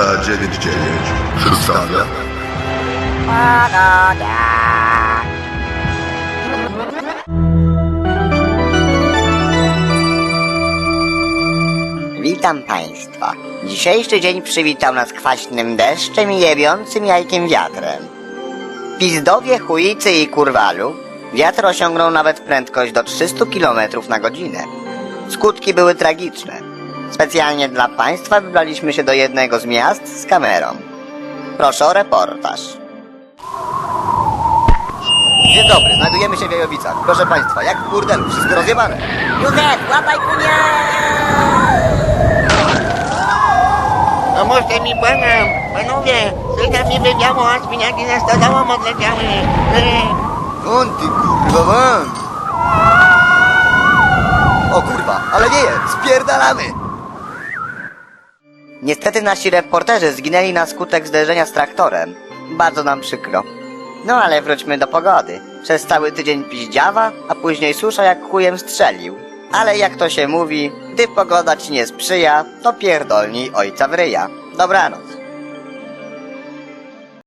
Polska 99 przedstawia Witam Państwa. Dzisiejszy dzień przywitał nas kwaśnym deszczem i jebiącym jajkiem wiatrem. W Pizdowie, Chujicy i Kurwalu wiatr osiągnął nawet prędkość do 300 km na godzinę. Skutki były tragiczne. Specjalnie dla Państwa wybraliśmy się do jednego z miast z kamerą. Proszę o reportaż. Dzień dobry, znajdujemy się w Jajowicach. Proszę Państwa, jak w burdelu, wszystko rozjebane. Józef, łapaj kunia! No może mi błagam, panowie, słychać mi wywiało, a świniaki za stodołą odleciały. Won ty kurwa! O kurwa, ale wieje, spierdalamy! Niestety nasi reporterzy zginęli na skutek zderzenia z traktorem. Bardzo nam przykro. No ale wróćmy do pogody. Przez cały tydzień piździawa, a później susza jak chujem strzelił. Ale jak to się mówi, gdy pogoda ci nie sprzyja, to pierdolnij ojca w ryja. Dobranoc.